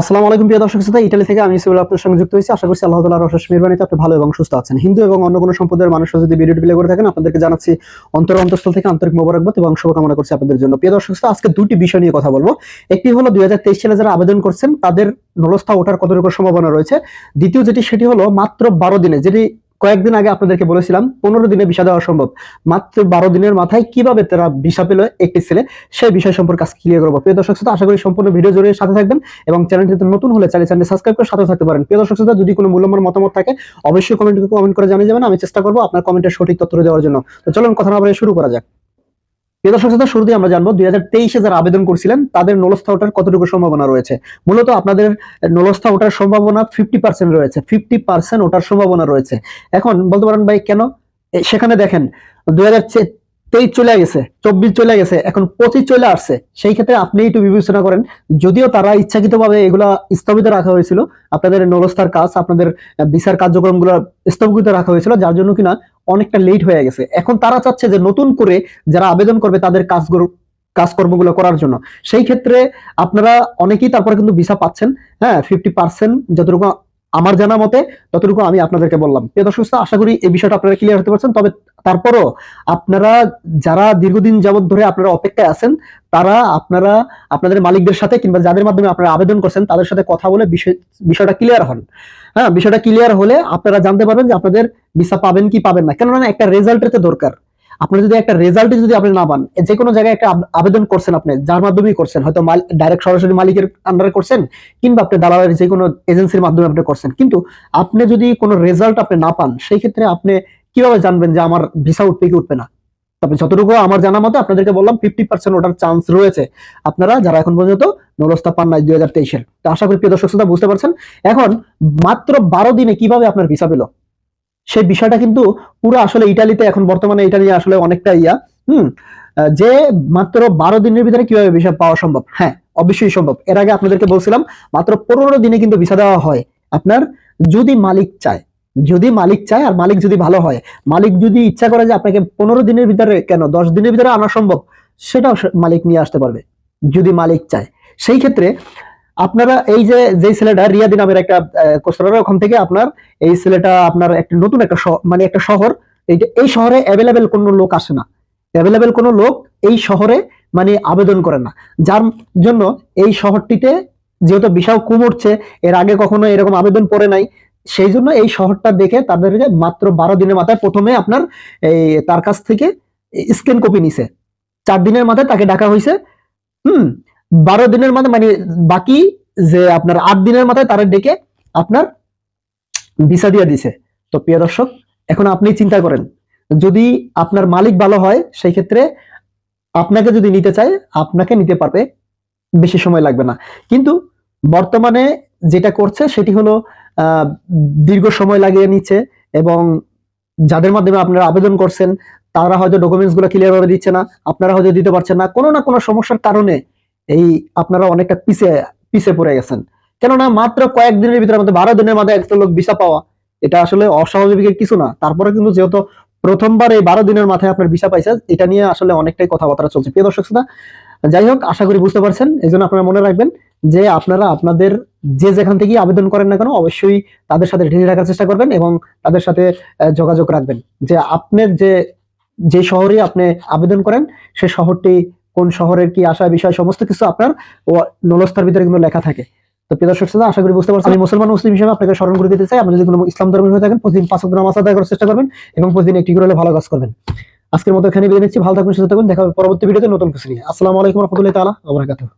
আসসালামু আলাইকুম প্রিয় দর্শক শ্রোতা, ইটালি থেকে আমি সিভিল আপনার সঙ্গে যুক্ত হয়েছি। আশা করছি আল্লাহ তালার অশেষ মেহরবানিতে আপনি ভালো এবং সুস্থ আছেন। হিন্দু এবং অন্য কোনো সম্প্রদায়ের মানুষরা যদি ভিডিওটি প্লে করে থাকেন, আপনাদেরকে জানাচ্ছি অন্তর অন্তঃস্থল থেকে আন্তরিক মোবারকবাদ এবং শুভকামনা করছি আপনাদের জন্য। প্রিয় দর্শক শ্রোতা, আজকে দুটি বিষয় নিয়ে কথা বলব। একটি হলো দুই হাজার তেইশ সালে যারা আবেদন করছেন, তাদের নলস্থা ওঠার কতটুকু সম্ভাবনা রয়েছে? দ্বিতীয় যেটি, সেটি হলো মাত্র বারো দিনে, যেটি কয়েকদিন আগে আপনাদেরকে বলেছিলাম, পনেরো দিনে ভিসা দেওয়া সম্ভব মাত্র বারো দিনের মাথায় কীভাবে তারা ভিসা পেল একটি ছেলে, সেই বিষয় সম্পর্কে আজকে ক্লিয়ার করব। প্রিয় দর্শক শ্রোতা, আশা করি সম্পূর্ণ ভিডিও জুড়ে সাথে থাকবেন এবং চ্যানেলটিতে নতুন হলে চ্যানেল চ্যানেল সাবস্ক্রাইব করে সাথে থাকতে পারেন। প্রিয় দর্শক শ্রোতা, যদি কোনো মূল্যবান মতামত থাকে, অবশ্যই কমেন্ট কমেন্ট করে জানিয়ে যাবেন। আমি চেষ্টা করব আপনার কমেন্টের সঠিক তথ্য দেওয়ার জন্য। তো চলুন, কথা না শুরু করা যাক। প্রিয় আমরা জানব দুই হাজার তেইশে যারা আবেদন করছিলেন, তাদের নোলস্থা কতটুকু সম্ভাবনা রয়েছে? মূলত আপনাদের নোলস্থা ওঠার সম্ভাবনা ফিফটি পার্সেন্ট রয়েছে ফিফটি পার্সেন্ট সম্ভাবনা রয়েছে। এখন বলতে পারেন ভাই, কেন? সেখানে দেখেন, দুই হাজার তেইশ চলে গেছে, চব্বিশ চলে গেছে, এখন পঁচিশ চলে আসছে। সেই ক্ষেত্রে আপনি একটু বিবেচনা করেন, যদিও তারা ইচ্ছাকৃতভাবে এগুলা স্থগিত রাখা হয়েছিল, আপনাদের নলস্থার কাজ, আপনাদের বিচার কার্যক্রমগুলো স্থগিত রাখা হয়েছিল, যার জন্য কিনা অনেকটা লেট হয়ে গেছে। এখন তারা চাচ্ছে যে নতুন করে যারা আবেদন করবে তাদের কাজগুলো, কাজকর্মগুলো করার জন্য। সেই ক্ষেত্রে আপনারা অনেকেই তারপরে কিন্তু ভিসা পাচ্ছেন হ্যাঁ ফিফটি পার্সেন্ট যতটুকু আমার জানা মতে, ততটুকু আমি আপনাদেরকে বললাম। প্রিয় দর্শক, আশা করি এই বিষয়টা আপনারা ক্লিয়ার হতে পারছেন, তবে তারপরও আপনারা যারা দীর্ঘদিন যাবত ধরে আপনারা অপেক্ষায় আছেন, তারা আপনারা আপনাদের মালিকদের সাথে কিংবা যাদের মাধ্যমে আপনারা আবেদন করছেন, তাদের সাথে কথা বলে বিষয়টা ক্লিয়ার হন। হ্যাঁ বিষয়টা ক্লিয়ার হলে আপনারা জানতে পারবেন যে আপনাদের ভিসা পাবেন কি পাবেন না। কেননা একটা রেজাল্টের তো দরকার। আপনার যদি একটা রেজাল্টে যদি আপনি না পান যে কোনো জায়গায় একটা আবেদন করছেন আপনি, যার মাধ্যমেই করছেন, হয়তো ডাইরেক্ট সরাসরি মালিকের আন্ডারে করছেন, কিংবা আপনি দালালের যে কোনো এজেন্সির মাধ্যমে আপনি করছেন। কিন্তু আপনি যদি কোনো রেজাল্ট আপনি না পান, সেই ক্ষেত্রে আপনি কীভাবে জানবেন যে আমার ভিসা উঠবে কি উঠবে না? তবে যতটুকু আমার জানা মতে আপনাদেরকে বললাম ফিফটি পার্সেন্ট ওঠার চান্স রয়েছে। আপনারা যারা এখন পর্যন্ত নলস্তা পান নাই দুই হাজার তেইশের তো আশা করি প্রিয় দর্শক শ্রোতা, বুঝতে পারছেন? এখন মাত্র বারো দিনে কীভাবে আপনার ভিসা পেল? সেই বিষয়টা কিন্তু পুরো আসলে ইটালিতে এখন বর্তমানে নিয়ে আসলে অনেকটা ইয়া। হুম যে মাত্র বারো দিনের ভিতরে কীভাবে ভিসা পাওয়া সম্ভব? হ্যাঁ অবশ্যই সম্ভব। এর আগে আপনাদেরকে বলছিলাম, মাত্র পনেরো দিনে কিন্তু ভিসা দেওয়া হয়। আপনার যদি মালিক চায় যদি মালিক চায় আর মালিক যদি ভালো হয়, মালিক যদি ইচ্ছা করে যে আপনাকে পনেরো দিনের ভিতরে কেন, দশ দিনের ভিতরে আনা সম্ভব, সেটাও মালিক নিয়ে আসতে পারবে, যদি মালিক চায়। সেই ক্ষেত্রে আপনারা এই যে যে ছেলেটা রিয়াদি নামের একটা কোস্টার ওখান থেকে আপনার এই ছেলেটা আপনার একটা নতুন একটা মানে একটা শহর, এই এই শহরে অ্যাভেলেবেল কোনো লোক আসে না। অ্যাভেলেবেল কোনো লোক এই শহরে মানে আবেদন করে না। যার জন্য এই শহরটিতে যেহেতু বিশাল কুমড়ছে এর আগে কখনো এরকম আবেদন পড়ে নাই সেই জন্য এই শহরটা দেখে তাদেরকে মাত্র বারো দিনের মাথায় প্রথমে আপনার এই তার কাছ থেকে স্ক্যান কপি নিছে। চার দিনের মাথায় তাকে ডাকা হয়েছে হুম, বারো দিনের মাথায় মানে বাকি যে আপনার আট দিনের মাথায় তারা ডেকে আপনার ভিসা দিয়ে দিছে। তো প্রিয় দর্শক, এখন আপনি চিন্তা করেন, যদি আপনার মালিক ভালো হয়, সেই ক্ষেত্রে আপনাকে যদি নিতে চায়, আপনাকে নিতে পারবে, বেশি সময় লাগবে না। কিন্তু বর্তমানে যেটা করছে সেটি হলো দীর্ঘ সময় লাগিয়ে নিচ্ছে এবং যাদের মাধ্যমে আপনারা আবেদন করছেন, তারা হয়তো ডকুমেন্টসগুলো ক্লিয়ার ভাবে দিচ্ছে না, আপনারা হয়তো দিতে পারছেন না। কোনো না কোনো সমস্যার কারণে এই আপনারা অনেকটা পিছে পিছে পড়ে গেছেন। কেননা মাত্র কয়েকদিনের ভিতরে আমাদের বারো দিনের মাথায় একটা লোক ভিসা পাওয়া, এটা আসলে অস্বাভাবিকের কিছু না। তারপরে কিন্তু যেহেতু প্রথমবার এই বারো দিনের মাথায় আপনার ভিসা পাইছে এটা নিয়ে আসলে অনেকটাই কথাবার্তা চলছে। প্রিয় দর্শক যাই হোক, আশা করি বুঝতে পারছেন। এই জন্য আপনারা মনে রাখবেন যে আপনারা আপনাদের যে যেখান থেকে আবেদন করেন না কেন অবশ্যই তাদের সাথে ঢেলে রাখার চেষ্টা করবেন এবং তাদের সাথে যোগাযোগ রাখবেন। যে আপনার যে যে শহরে আপনি আবেদন করেন সে শহরটি কোন শহরের কি আশা বিষয় সমস্ত কিছু আপনার নলস্তার ভিতরে কিন্তু লেখা থাকে। তো প্রিয় দর্শক শ্রোতা, আশা করি বুঝতে পারছেন আমি মুসলমান মুসলিম হিসেবে আপনাকে স্মরণ করে দিতে চাই। আপনি যদি কোনো ইসলাম ধর্মের হয়ে থাকেন প্রতিদিন পাঁচ নামাজ আদায় করার চেষ্টা করবেন এবং প্রতিদিন একটি করে ভালো কাজ করবেন। আজকের মতো এখানে বিদায় নিচ্ছি। ভালো থাকবেন সুস্থ থাকবেন দেখা পরবর্তী ভিডিওতে নতুন কিছু নিয়ে। আসসালামু আলাইকুম রহমতুল্লাহ তাআলা ওয়া বারাকাতুহু।